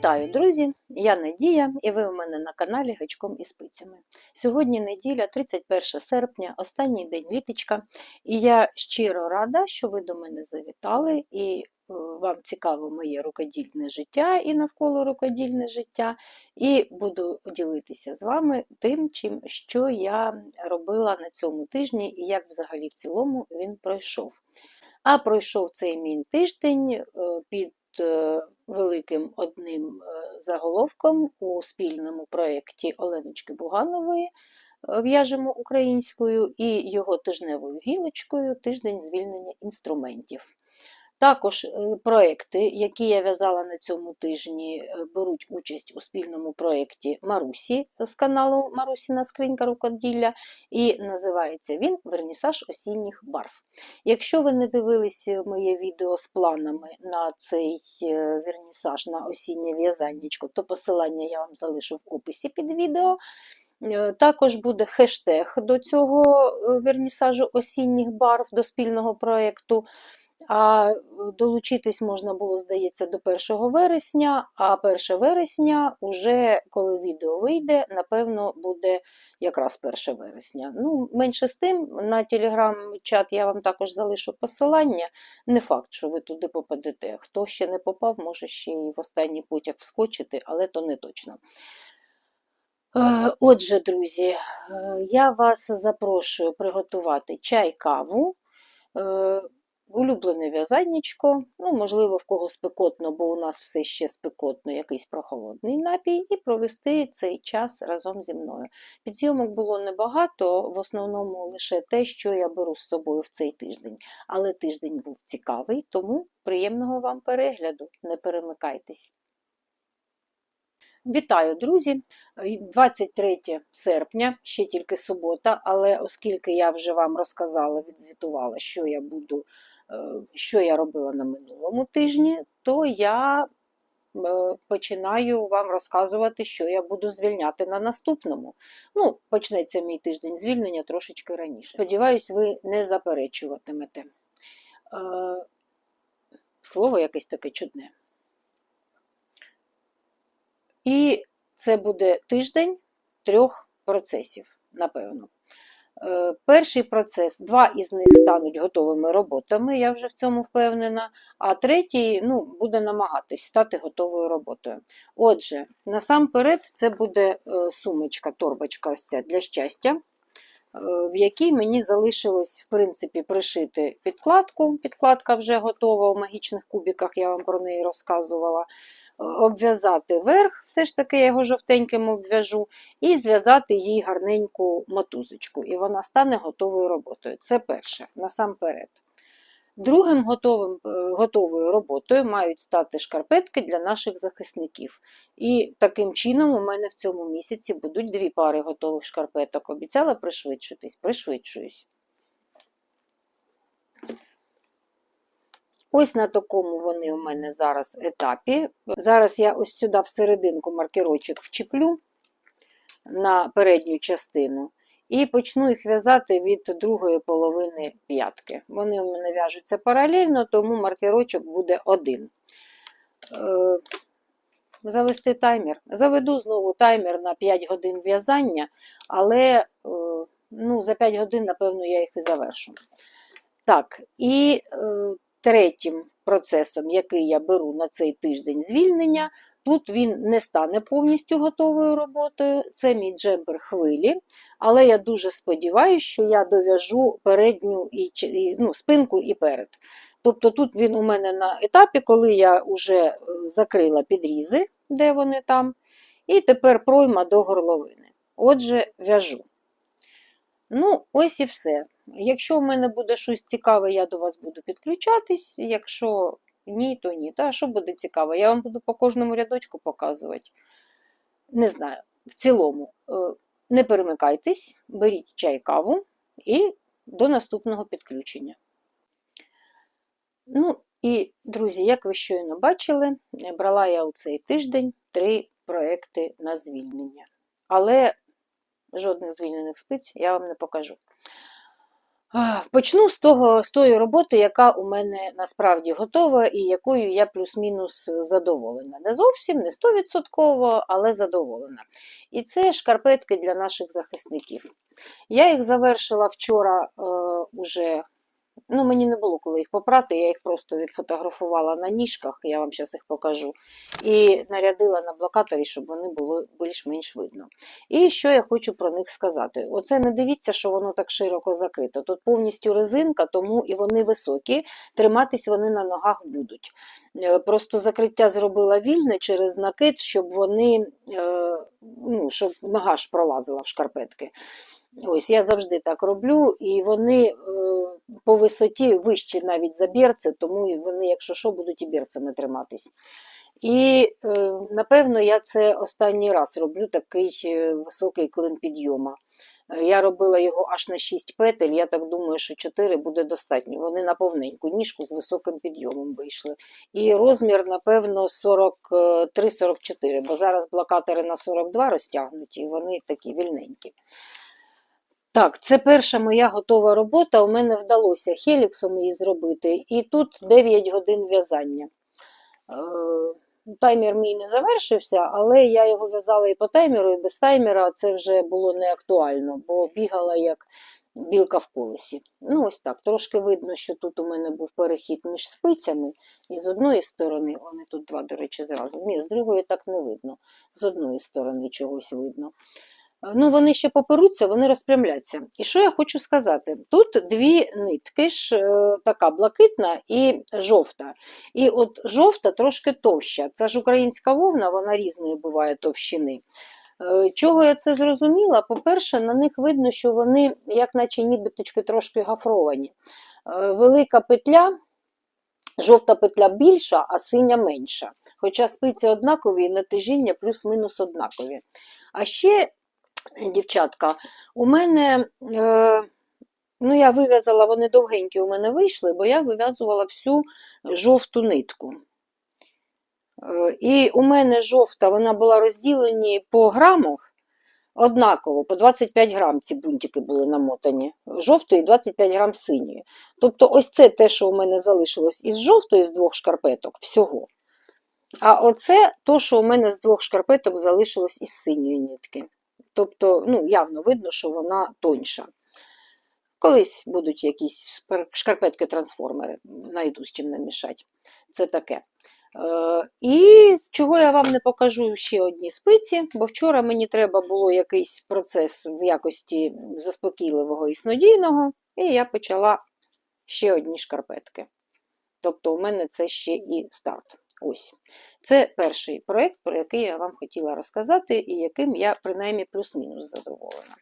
Вітаю, друзі! Я Надія, і ви у мене на каналі Гачком і спицями. Сьогодні неділя, 31 серпня, останній день літочка, і я щиро рада, що ви до мене завітали і е, вам цікаво моє рукодільне життя і навколо рукодільне життя, і буду ділитися з вами тим, чим, що я робила на цьому тижні і як взагалі в цілому він пройшов. А пройшов цей мій тиждень е, під е, великим одним е, заголовком у спільному проєкті Оленочки Буганової е, В'яжемо українською і його тижневою гілочкою Тиждень звільнення інструментів. Також е, проекти, які я в'язала на цьому тижні, е, беруть участь у спільному проєкті Марусі з каналу Марусіна скринька рукоділля, і називається він Вернісаж осінніх барв. Якщо ви не дивилися моє відео з планами на цей е, вернісаж на осіннє в'язаннячко, то посилання я вам залишу в описі під відео. Е, Також буде хештег до цього е, вернісажу осінніх барв до спільного проєкту. А е, долучитись можна було, здається, до 1 вересня, а 1 вересня, уже коли відео вийде, напевно, буде якраз 1 вересня. Ну, менше з тим, на телеграм-чат я вам також залишу посилання. Не факт, що ви туди попадете. Хто ще не попав, може ще і в останній потяг вскочити, але то не точно. Е, Отже, друзі, е, я вас запрошую приготувати чай, каву, улюблене в'язаннячко, ну, можливо, в кого спекотно, бо у нас все ще спекотно, якийсь прохолодний напій, і провести цей час разом зі мною. Підйомок було небагато, в основному лише те, що я беру з собою в цей тиждень. Але тиждень був цікавий, тому приємного вам перегляду, не перемикайтесь. Вітаю, друзі! 23 серпня, ще тільки субота, але оскільки я вже вам розказала, відзвітувала, що я буду, що я робила на минулому тижні, то я е, починаю вам розказувати, що я буду звільняти на наступному. Ну, почнеться мій тиждень звільнення трошечки раніше. Сподіваюсь, ви не заперечуватимете. Е, Слово якесь таке чудне. І це буде тиждень трьох процесів, напевно. Е, Перший процес, два із них стануть готовими роботами, я вже в цьому впевнена, а третій ну, буде намагатись стати готовою роботою. Отже, насамперед, це буде е, сумочка, торбочка ось ця для щастя, е, в якій мені залишилось, в принципі, пришити підкладку. Підкладка вже готова у магічних кубіках, я вам про неї розказувала обв'язати верх, все ж таки я його жовтеньким обв'яжу, і зв'язати їй гарненьку мотузочку, і вона стане готовою роботою. Це перше, насамперед. Другим готовим, е, готовою роботою мають стати шкарпетки для наших захисників. І таким чином у мене в цьому місяці будуть дві пари готових шкарпеток. Обіцяла пришвидшитись, пришвидшуюсь. Ось на такому вони у мене зараз етапі. Зараз я ось сюди всерединку маркерочок вчіплю на передню частину і почну їх в'язати від другої половини п'ятки. Вони у мене в'яжуться паралельно, тому маркерочок буде один. Е, завести таймер. Заведу знову таймер на 5 годин в'язання, але е, ну, за 5 годин, напевно, я їх і завершу. Так, і е, третім процесом, який я беру на цей тиждень звільнення, тут він не стане повністю готовою роботою. Це мій джемпер хвилі. Але я дуже сподіваюся, що я дов'яжу передню і, ну, спинку і перед. Тобто тут він у мене на етапі, коли я вже закрила підрізи, де вони там, і тепер пройма до горловини. Отже, в'яжу. Ну, ось і все. Якщо в мене буде щось цікаве, я до вас буду підключатись. Якщо ні, то ні. Та що буде цікаво? Я вам буду по кожному рядочку показувати. Не знаю, в цілому, е, не перемикайтесь, беріть чай, каву і до наступного підключення. Ну, і, друзі, як ви щойно бачили, брала я у цей тиждень три проекти на звільнення. Але жодних звільнених спиць я вам не покажу. Почну з того, з тої роботи, яка у мене насправді готова і якою я плюс-мінус задоволена. Не зовсім, не 100%, але задоволена. І це шкарпетки для наших захисників. Я їх завершила вчора е, уже. Ну, мені не було коли їх попрати, я їх просто відфотографувала на ніжках, я вам зараз їх покажу, і нарядила на блокаторі, щоб вони були більш-менш видно. І що я хочу про них сказати? Оце не дивіться, що воно так широко закрито. Тут повністю резинка, тому і вони високі, триматись вони на ногах будуть. Е, Просто закриття зробила вільне через накид, щоб вони, е, ну, щоб нога ж пролазила в шкарпетки. Ось я завжди так роблю, і вони е, по висоті вищі навіть за берці, тому вони, якщо що, будуть і берцями триматись. І е, напевно я це останній раз роблю такий е, високий клин підйома. Я робила його аж на 6 петель, я так думаю, що 4 буде достатньо. Вони на повненьку ніжку з високим підйомом вийшли. І розмір, напевно, 43-44, бо зараз блокатори на 42 розтягнуті, і вони такі вільненькі. Так, це перша моя готова робота. У мене вдалося хеліксом її зробити, і тут 9 годин в'язання. Е, Таймер мій не завершився, але я його в'язала і по таймеру, і без таймера. Це вже було не актуально, бо бігала як білка в колесі. Ну, ось так. Трошки видно, що тут у мене був перехід між спицями, і з одної сторони, вони тут два, до речі, зразу. Ні, з другої так не видно. З одної сторони чогось видно. Ну, вони ще поперуться, вони розпрямляться. І що я хочу сказати? Тут дві нитки ж е, така блакитна і жовта. І от жовта трошки товща. Це ж українська вовна, вона різної буває товщини. Е, Чого я це зрозуміла? По-перше, на них видно, що вони, як наче нібиточки, трошки гафровані. Е, Велика петля, жовта петля більша, а синя менша. Хоча спиці однакові і натяжіння плюс-мінус однакові. А ще дівчатка, у мене, е, ну я вив'язала, вони довгенькі у мене вийшли, бо я вив'язувала всю жовту нитку. Е, і у мене жовта, вона була розділені по грамах однаково, по 25 грам ці бунтики були намотані. Жовтої 25 грам синьої. Тобто ось це те, що у мене залишилось із жовтої, з двох шкарпеток, всього. А оце то, що у мене з двох шкарпеток залишилось із синьої нитки. Тобто, ну, явно видно, що вона тоньша. Колись будуть якісь шкарпетки-трансформери, знайду з чим намішати. Це таке. Е, І чого я вам не покажу ще одні спиці, бо вчора мені треба було якийсь процес в якості заспокійливого і снодійного, і я почала ще одні шкарпетки. Тобто, у мене це ще і старт. Ось. Це перший проєкт, про який я вам хотіла розказати, і яким я принаймні плюс-мінус задоволена.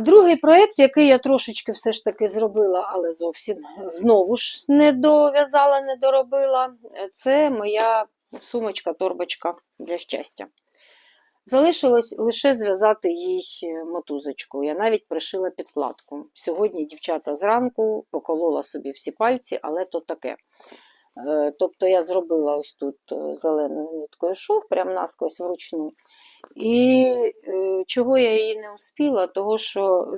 Другий проєкт, який я трошечки все ж таки зробила, але зовсім знову ж не дов'язала, не доробила, це моя сумочка-торбочка для щастя. Залишилось лише зв'язати їй мотузочку. Я навіть пришила підкладку. Сьогодні дівчата зранку поколола собі всі пальці, але то таке. Е, Тобто я зробила ось тут е, зеленою ниткою шов, прямо наскось вручну. І е, чого я її не успіла, того що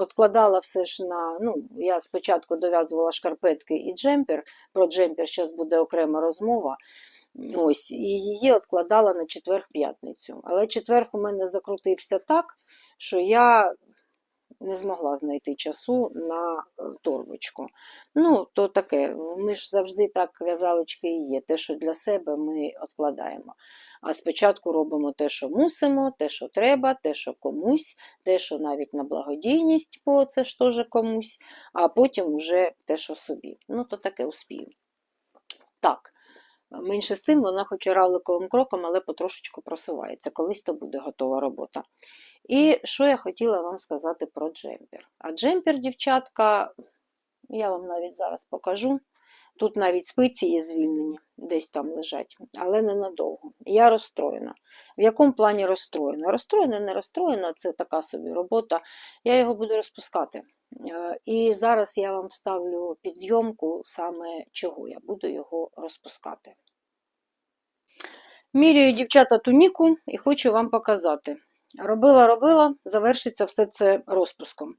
відкладала все ж на. Ну, я спочатку дов'язувала шкарпетки і джемпер. Про джемпер зараз буде окрема розмова. Ось, і її відкладала на четвер-п'ятницю. Але четвер у мене закрутився так, що я не змогла знайти часу на е, торбочку. Ну, то таке, ми ж завжди так в'язалочки і є. Те, що для себе ми відкладаємо. А спочатку робимо те, що мусимо, те, що треба, те, що комусь, те, що навіть на благодійність, бо це ж теж комусь, а потім вже те, що собі. Ну, то таке успію. Так. Менше з тим, вона хоч равликовим кроком, але потрошечку просувається. Колись то буде готова робота. І що я хотіла вам сказати про джемпер. А джемпер, дівчатка, я вам навіть зараз покажу. Тут навіть спиці є звільнені, десь там лежать, але ненадовго. Я розстроєна. В якому плані розстроєна? Розстроєна, не розстроєна, це така собі робота. Я його буду розпускати. Е, І зараз я вам вставлю під зйомку саме чого я буду його розпускати. Міряю дівчата туніку і хочу вам показати. Робила, робила, завершиться все це розпуском.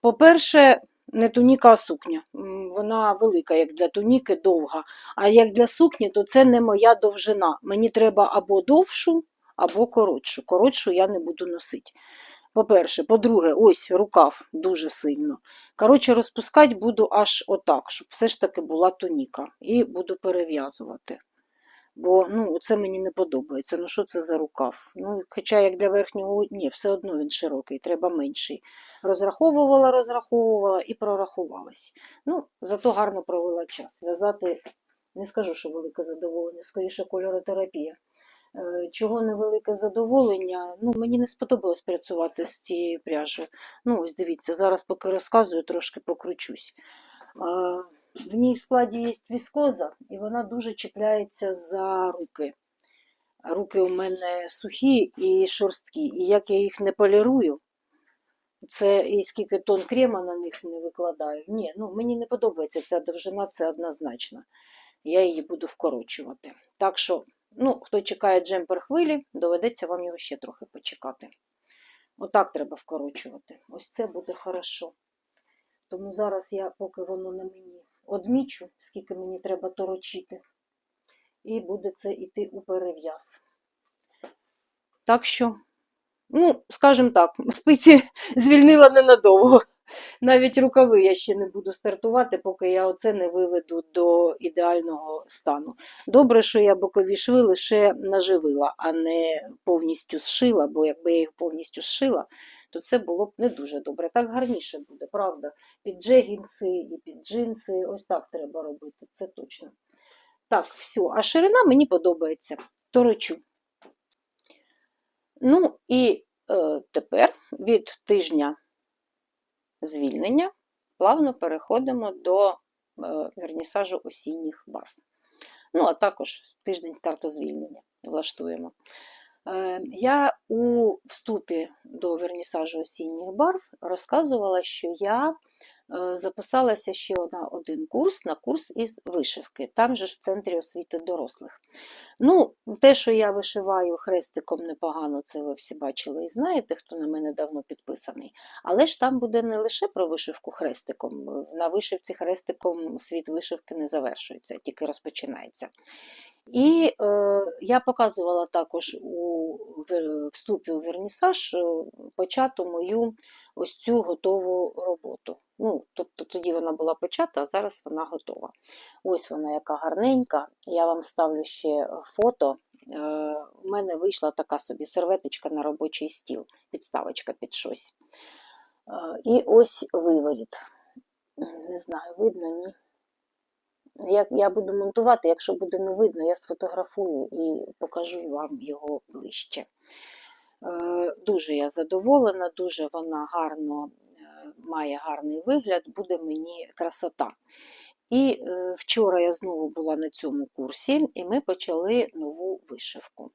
По-перше, не туніка, а сукня. Вона велика, як для туніки, довга. А як для сукні, то це не моя довжина. Мені треба або довшу, або коротшу. Коротшу я не буду носити. По-перше, по-друге, ось рукав дуже сильно. Коротше, розпускати буду аж отак, щоб все ж таки була туніка. І буду перев'язувати. Бо ну, це мені не подобається. Ну що це за рукав? Ну, хоча як для верхнього, ні, все одно він широкий, треба менший. Розраховувала, розраховувала і прорахувалась. Ну, зато гарно провела час. В'язати не скажу, що велике задоволення, скоріше кольоротерапія. Е, Чого невелике задоволення? Ну, мені не сподобалось працювати з цією пряжею. Ну, ось дивіться, зараз поки розказую, трошки покручусь. Е, В ній в складі є віскоза, і вона дуже чіпляється за руки. Руки у мене сухі і шорсткі. І як я їх не полірую, це і скільки тонн крема на них не викладаю. Ні, ну мені не подобається ця довжина, це однозначно. Я її буду вкорочувати. Так що, ну, хто чекає джемпер хвилі, доведеться вам його ще трохи почекати. Отак треба вкорочувати. Ось це буде хорошо. Тому зараз я, поки воно на мені, одмічу, скільки мені треба торочити, і буде це йти у перев'яз. Так що, ну, скажімо так, спиці звільнила ненадовго. Навіть рукави я ще не буду стартувати, поки я оце не виведу до ідеального стану. Добре, що я бокові шви лише наживила, а не повністю зшила, бо якби я їх повністю зшила, то це було б не дуже добре. Так гарніше буде, правда? Під джегінси і під джинси. Ось так треба робити, це точно. Так, все. А ширина мені подобається. Торочу. Ну і е, тепер від тижня звільнення плавно переходимо до е, вернісажу осінніх барв. Ну, а також тиждень старту звільнення влаштуємо. Е, Я у вступі до вернісажу осінніх барв розказувала, що я записалася ще на один курс, на курс із вишивки, там же ж в центрі освіти дорослих. Ну, те, що я вишиваю хрестиком непогано, це ви всі бачили і знаєте, хто на мене давно підписаний. Але ж там буде не лише про вишивку хрестиком. На вишивці хрестиком світ вишивки не завершується, тільки розпочинається. І е, я показувала також у вступі у вернісаж е, почату мою ось цю готову роботу. Ну, тобто тоді вона була почата, а зараз вона готова. Ось вона яка гарненька. Я вам ставлю ще фото. Е, У мене вийшла така собі серветочка на робочий стіл, підставочка під щось. Е, І ось виворіт. Не знаю, видно, ні. Я, я буду монтувати, якщо буде не видно, я сфотографую і покажу вам його ближче. Е, Дуже я задоволена, дуже вона гарно е, має гарний вигляд, буде мені красота. І е, вчора я знову була на цьому курсі, і ми почали нову вишивку.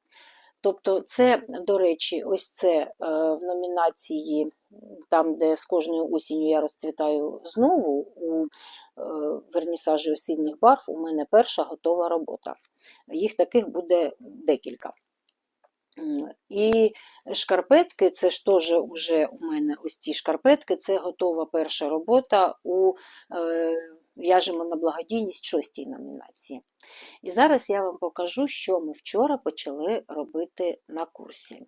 Тобто, це, до речі, ось це в номінації, там, де з кожною осінню я розцвітаю знову, у вернісажі осінніх барв, у мене перша готова робота. Їх таких буде декілька. І шкарпетки, це ж теж уже у мене ось ці шкарпетки, це готова перша робота у е, В'яжемо на благодійність шостій номінації. І зараз я вам покажу, що ми вчора почали робити на курсі.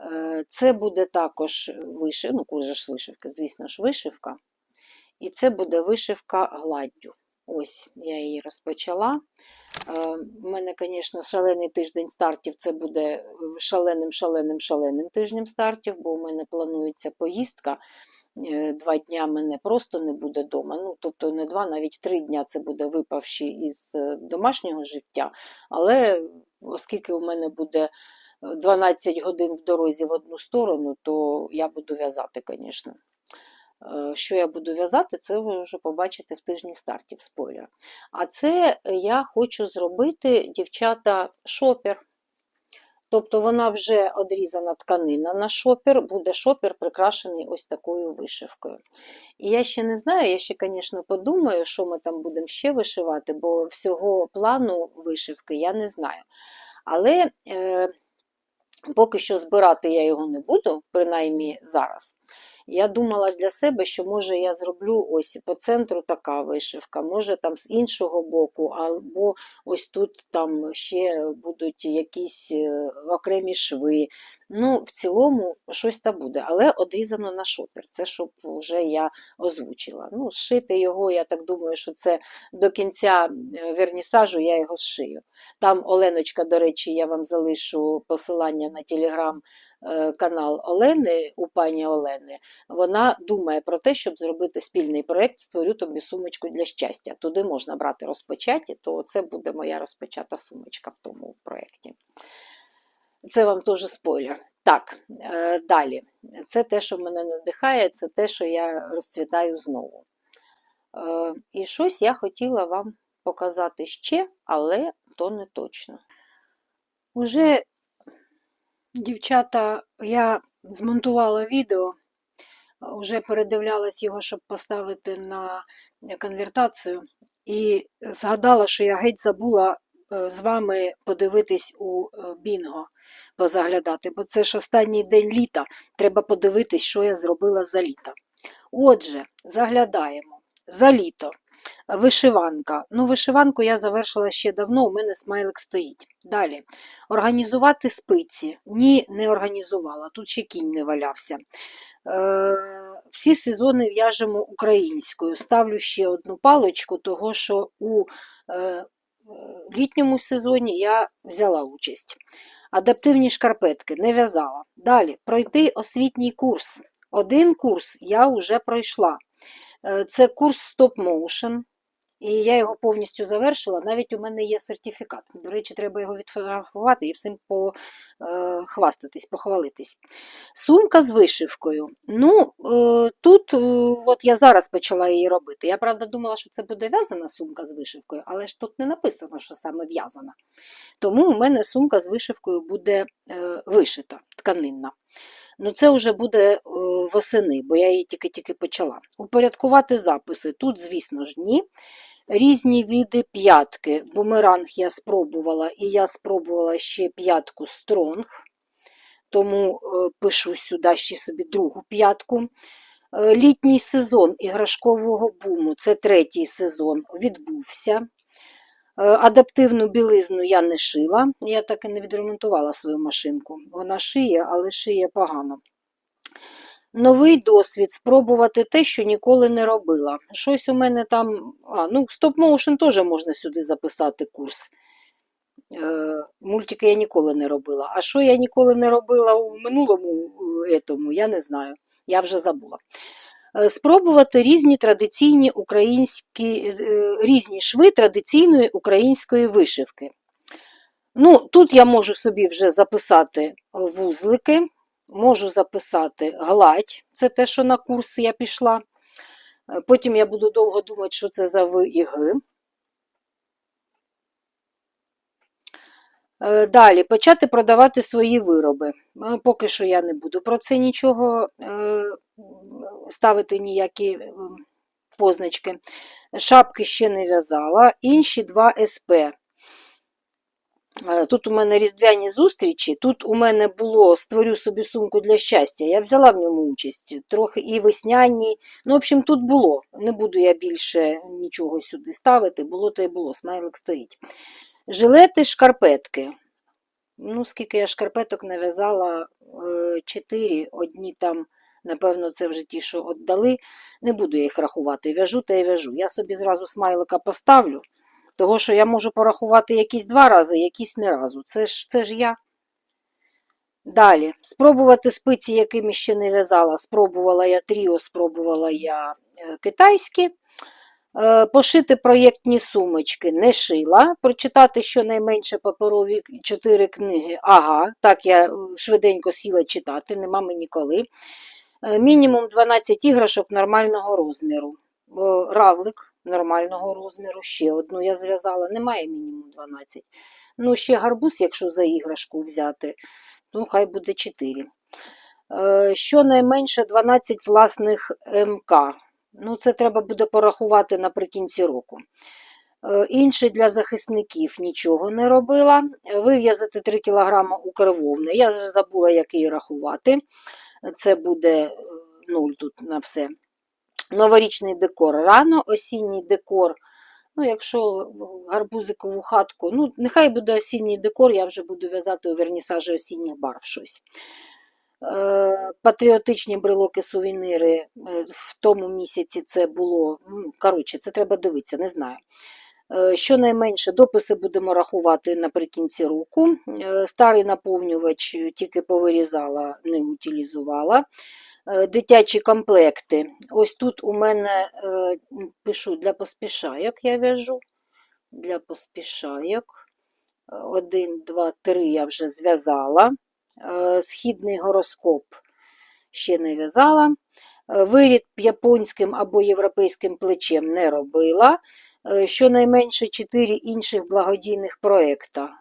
Е, Це буде також вишив, ну, курс вишивки, звісно ж, вишивка. І це буде вишивка гладдю. Ось я її розпочала. Е, У мене, звісно, шалений тиждень стартів. Це буде шаленим, шаленим, шаленим тижнем стартів, бо у мене планується поїздка. Е, Два дня мене просто не буде вдома. Ну, тобто не два, навіть три дня це буде випавши із е, домашнього життя. Але оскільки у мене буде 12 годин в дорозі в одну сторону, то я буду в'язати, звісно. Е, Що я буду в'язати, це ви вже побачите в тижні стартів спойлер. А це я хочу зробити, дівчата, шопер. Тобто вона вже одрізана тканина на шопер, буде шопер прикрашений ось такою вишивкою. І я ще не знаю, я ще, звісно, подумаю, що ми там будемо ще вишивати, бо всього плану вишивки я не знаю. Але е, поки що збирати я його не буду, принаймні зараз. Я думала для себе, що може я зроблю ось по центру така вишивка, може там з іншого боку, або ось тут там ще будуть якісь е, окремі шви. Ну, в цілому щось та буде, але одрізано на шопер. Це щоб вже я озвучила. Ну, зшити його, я так думаю, що це до кінця е, вернісажу я його зшию. Там Оленочка, до речі, я вам залишу посилання на телеграм-канал Олени у пані Олени. Вона думає про те, щоб зробити спільний проєкт Створю тобі сумочку для щастя. Туди можна брати розпочаті, то це буде моя розпочата сумочка в тому проєкті. Це вам теж спойлер. Так, е, далі. Це те, що мене надихає, це те, що я розцвітаю знову. Е, І щось я хотіла вам показати ще, але то не точно. Уже, дівчата, я змонтувала відео, вже передивлялась його, щоб поставити на конвертацію, і згадала, що я геть забула е, з вами подивитись у е, Бінго, позаглядати, бо це ж останній день літа, треба подивитись, що я зробила за літо. Отже, заглядаємо. За літо. Вишиванка. Ну, вишиванку я завершила ще давно, у мене смайлик стоїть. Далі. Організувати спиці. Ні, не організувала. Тут ще кінь не валявся. Е, всі сезони в'яжемо українською. Ставлю ще одну паличку, того що у е, літньому сезоні я взяла участь. Адаптивні шкарпетки не в'язала. Далі. Пройти освітній курс. Один курс я вже пройшла. Е, Це курс Stop Motion, і я його повністю завершила. Навіть у мене є сертифікат. До речі, треба його відфотографувати і всім похвастатись, похвалитись. Сумка з вишивкою. Ну, е, тут е, от я зараз почала її робити. Я правда думала, що це буде в'язана сумка з вишивкою, але ж тут не написано, що саме в'язана. Тому у мене сумка з вишивкою буде е, вишита, тканинна. Ну, це вже буде е, восени, бо я її тільки-тільки почала. Упорядкувати записи. Тут, звісно ж, ні. Різні види п'ятки. Бумеранг я спробувала, і я спробувала ще п'ятку стронг, тому е, пишу сюди ще собі другу п'ятку. Е, Літній сезон іграшкового буму, це третій сезон, відбувся. Е, Адаптивну білизну я не шила, я так і не відремонтувала свою машинку. Вона шиє, але шиє погано. Новий досвід спробувати те, що ніколи не робила. Щось у мене там. А, ну, стоп-моушен теж можна сюди записати курс. Е, мультики я ніколи не робила. А що я ніколи не робила у минулому етому, я не знаю. Я вже забула. Е, Спробувати різні традиційні українські, е, різні шви традиційної української вишивки. Ну, тут я можу собі вже записати вузлики, можу записати гладь, це те, що на курси я пішла. Е, Потім я буду довго думати, що це за В і Г. Е, Далі почати продавати свої вироби. Поки що я не буду про це нічого ставити ніякі е, позначки. Шапки ще не в'язала. Інші два СП. Е, Тут у мене різдвяні зустрічі, тут у мене було створю собі сумку для щастя. Я взяла в ньому участь, трохи і весняні. Ну, в общем, тут було. Не буду я більше нічого сюди ставити, було то й було, смайлик стоїть. Жилети, шкарпетки. Ну, скільки я шкарпеток не в'язала, е, чотири, одні там, напевно, це вже ті, що віддали. Не буду я їх рахувати. В'яжу та й в'яжу. Я собі зразу смайлика поставлю. Того, що я можу порахувати якісь два рази, якісь не разу. Це ж, це ж я. Далі. Спробувати спиці, якими ще не в'язала. Спробувала я тріо, спробувала я е, китайські. Е, Пошити проєктні сумочки не шила. Прочитати щонайменше паперові чотири книги. Ага, так я е, швиденько сіла читати, нема мені коли. Е, Мінімум 12 іграшок нормального розміру. Е, Равлик нормального розміру, ще одну я зв'язала, немає мінімум 12. Ну, ще гарбуз, якщо за іграшку взяти, ну хай буде 4. Е, Щонайменше 12 власних МК. Ну, це треба буде порахувати наприкінці року. Е, Інші для захисників нічого не робила. Вив'язати 3 кг укрвовни. Я забула, як її рахувати. Це буде е, нуль тут на все. Новорічний декор рано, осінній декор. Ну, якщо гарбузикову хатку, ну, нехай буде осінній декор, я вже буду в'язати у вернісажі осінніх барв щось. Е, Патріотичні брелоки, сувеніри е, в тому місяці це було. Коротше, це треба дивитися, не знаю. Е, Щонайменше дописи будемо рахувати наприкінці року. Е, Старий наповнювач тільки повирізала, не утилізувала. Е, Дитячі комплекти. Ось тут у мене пишу для поспішайок, я в'яжу. Для поспішайок. Один, два, три я вже зв'язала. Східний гороскоп ще не в'язала. Виріб японським або європейським плечем не робила. Е, Щонайменше 4 інших благодійних проєкта.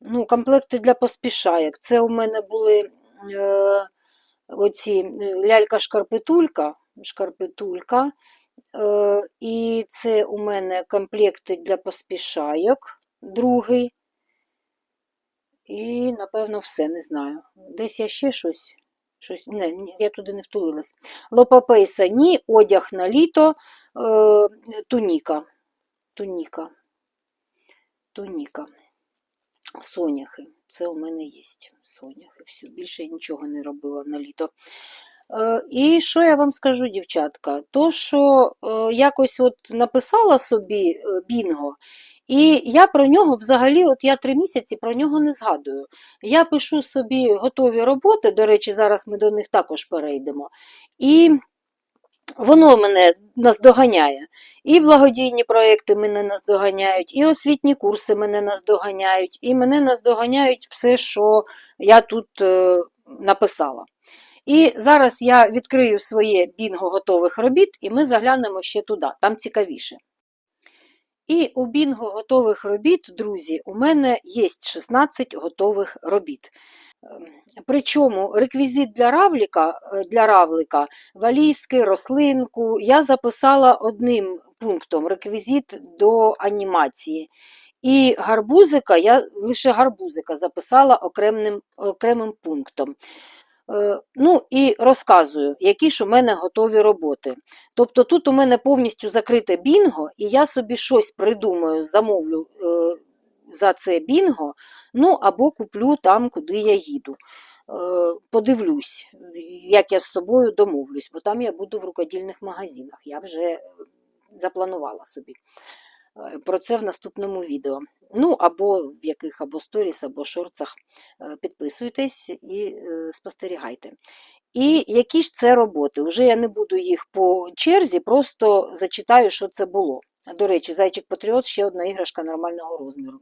Ну, комплекти для поспішайок. Це у мене були е, оці лялька-шкарпетулька, шкарпетулька. Е, і це у мене комплекти для поспішайок, другий. І, напевно, все, не знаю. Десь я ще щось. Щось не, я туди не втулилась. Лопапейса ні, одяг на літо, е, туніка. Туніка. Туніка. Соняхи. Це у мене є. Соняхи. Все, більше я нічого не робила на літо. Е, І що я вам скажу, дівчатка? То, що е, якось от написала собі е, Бінго, і я про нього взагалі, от я три місяці про нього не згадую. Я пишу собі готові роботи, до речі, зараз ми до них також перейдемо. І воно мене наздоганяє. І благодійні проекти мене наздоганяють, і освітні курси мене наздоганяють, і мене наздоганяють все, що я тут е, написала. І зараз я відкрию своє бінго готових робіт, і ми заглянемо ще туди, там цікавіше. І у бінго готових робіт, друзі, у мене є 16 готових робіт. Ем, Причому реквізит для равлика, е, для равлика, валізки, рослинку я записала одним пунктом реквізит до анімації. І гарбузика я лише гарбузика записала окремим, окремим пунктом. Е, Ну і розказую, які ж у мене готові роботи. Тобто тут у мене повністю закрите бінго, і я собі щось придумаю, замовлю е, за це бінго, ну або куплю там, куди я їду. Е, Подивлюсь, як я з собою домовлюсь, бо там я буду в рукодільних магазинах. Я вже запланувала собі. Е, Про це в наступному відео. Ну, або в яких або сторіс, або шорцах. Е, Підписуйтесь і е, спостерігайте. І які ж це роботи? Уже я не буду їх по черзі, просто зачитаю, що це було. До речі, зайчик Патріот ще одна іграшка нормального розміру.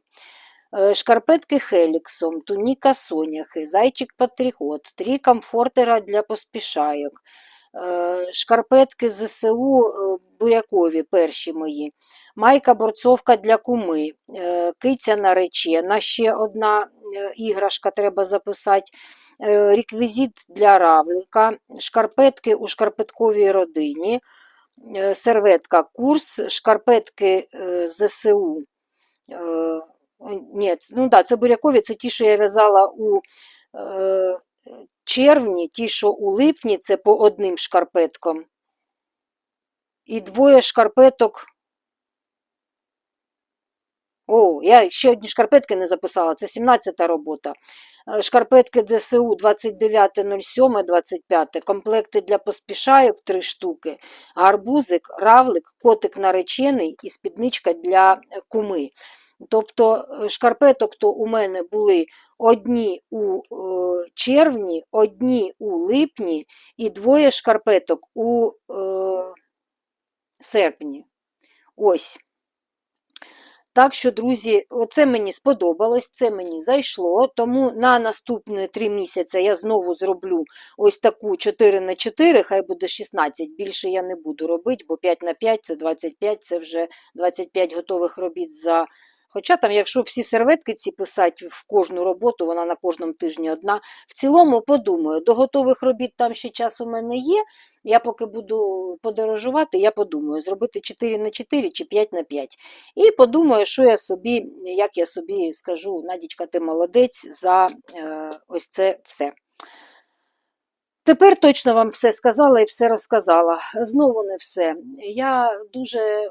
Шкарпетки Хеліксом, туніка Соняхи, зайчик Патріот, три комфортера для поспішайок, шкарпетки ЗСУ е, Бурякові, перші мої, майка борцовка для куми, е, киця наречена, ще одна е, іграшка треба записати, е, реквізит для равлика, шкарпетки у шкарпетковій родині, е, серветка курс, шкарпетки е, ЗСУ. е, Ні, ну да, це бурякові, це ті, що я в'язала у е, червні, ті, що у липні, це по одним шкарпеткам. І двоє шкарпеток. О, я ще одні шкарпетки не записала, це 17-та робота. Е, Шкарпетки ДСУ 29.07.25, комплекти для поспішайок 3 штуки, гарбузик, равлик, котик наречений і спідничка для куми. Тобто е, шкарпеток то у мене були одні у е, червні, одні у липні і двоє шкарпеток у е, серпні. Ось. Так що, друзі, оце мені сподобалось, це мені зайшло, тому на наступні три місяці я знову зроблю ось таку 4 на 4, хай буде 16, більше я не буду робити, бо 5 на 5 це 25, це вже 25 готових робіт за. Хоча там, якщо всі серветки ці писати в кожну роботу, вона на кожному тижні одна. В цілому подумаю, до готових робіт там ще час у мене є. Я поки буду подорожувати, я подумаю, зробити 4 на 4 чи 5 на 5. І подумаю, що я собі, як я собі скажу, Надічка, ти молодець за е, ось це все. Тепер точно вам все сказала і все розказала. Знову не все. Я дуже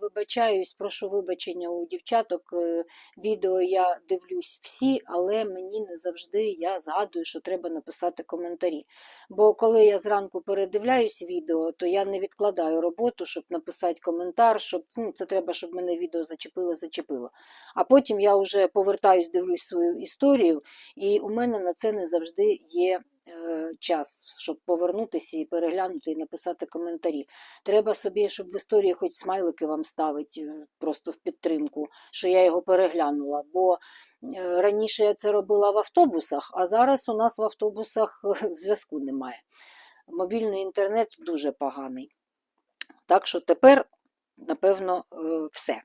вибачаюсь, прошу вибачення у дівчаток. Е, Відео я дивлюсь всі, але мені не завжди я згадую, що треба написати коментарі. Бо коли я зранку передивляюсь відео, то я не відкладаю роботу, щоб написати коментар, щоб ну, це треба, щоб мене відео зачепило, зачепило. А потім я вже повертаюсь, дивлюсь свою історію, і у мене на це не завжди є час, щоб повернутися і переглянути і написати коментарі. Треба собі, щоб в історії хоч смайлики вам ставить е, просто в підтримку, що я його переглянула. Бо е, раніше я це робила в автобусах, а зараз у нас в автобусах зв'язку немає. Мобільний інтернет дуже поганий. Так що тепер, напевно, е, все.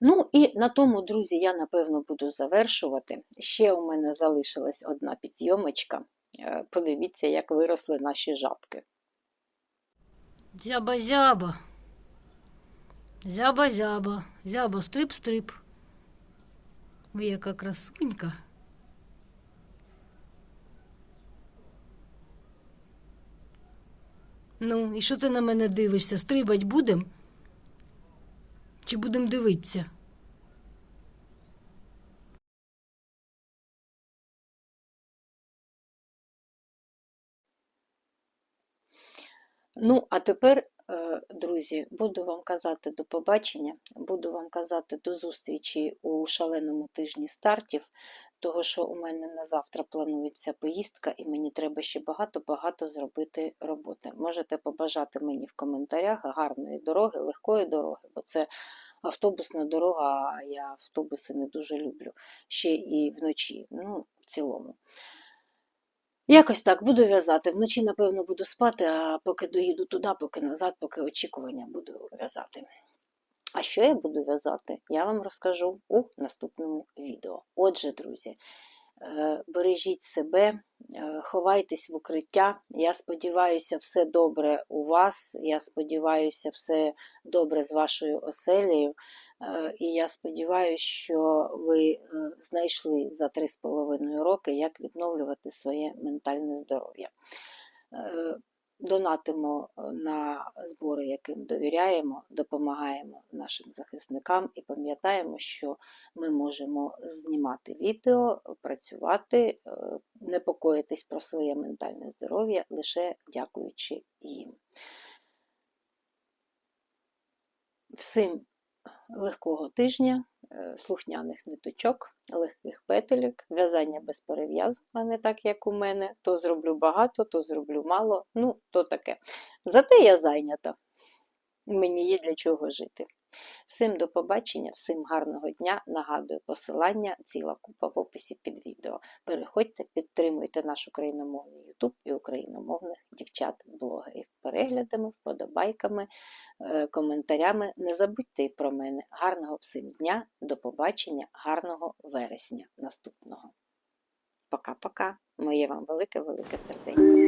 Ну і на тому, друзі, я напевно буду завершувати. Ще у мене залишилась одна підйомочка. Е, Подивіться, як виросли наші жабки. Зяба-зяба. Зяба-зяба. Зяба, стрип-стрип. Ви яка красунька. Ну, і що ти на мене дивишся? Стрибать будем? Чи будем дивитися? Ну, а тепер, друзі, буду вам казати до побачення, буду вам казати до зустрічі у шаленому тижні стартів, того що у мене на завтра планується поїздка, і мені треба ще багато-багато зробити роботи. Можете побажати мені в коментарях гарної дороги, легкої дороги, бо це автобусна дорога, а я автобуси не дуже люблю. Ще і вночі, ну, в цілому. Якось так буду в'язати. Вночі, напевно, буду спати, а поки доїду туди, поки назад, поки очікування буду в'язати. А що я буду в'язати, я вам розкажу у наступному відео. Отже, друзі, е, бережіть себе, е, ховайтесь в укриття. Я сподіваюся, все добре у вас. Я сподіваюся, все добре з вашою оселею. Е, І я сподіваюся, що ви е, знайшли за 3,5 роки, як відновлювати своє ментальне здоров'я. Е, Донатимо на збори, яким довіряємо, допомагаємо нашим захисникам і пам'ятаємо, що ми можемо знімати відео, працювати, непокоїтись про своє ментальне здоров'я лише дякуючи їм. Всім легкого тижня, е, слухняних ниточок, легких петелек, в'язання без перев'язок, а не так, як у мене. То зроблю багато, то зроблю мало, ну, то таке. Зате я зайнята. Мені є для чого жити. Всім до побачення, всім гарного дня. Нагадую, посилання, ціла купа в описі під відео. Переходьте, підтримуйте наш україномовний YouTube і україномовних дівчат-блогерів переглядами, вподобайками, е, коментарями. Не забудьте і про мене. Гарного всім дня, до побачення, гарного вересня наступного. Пока-пока. Моє вам велике-велике серденько.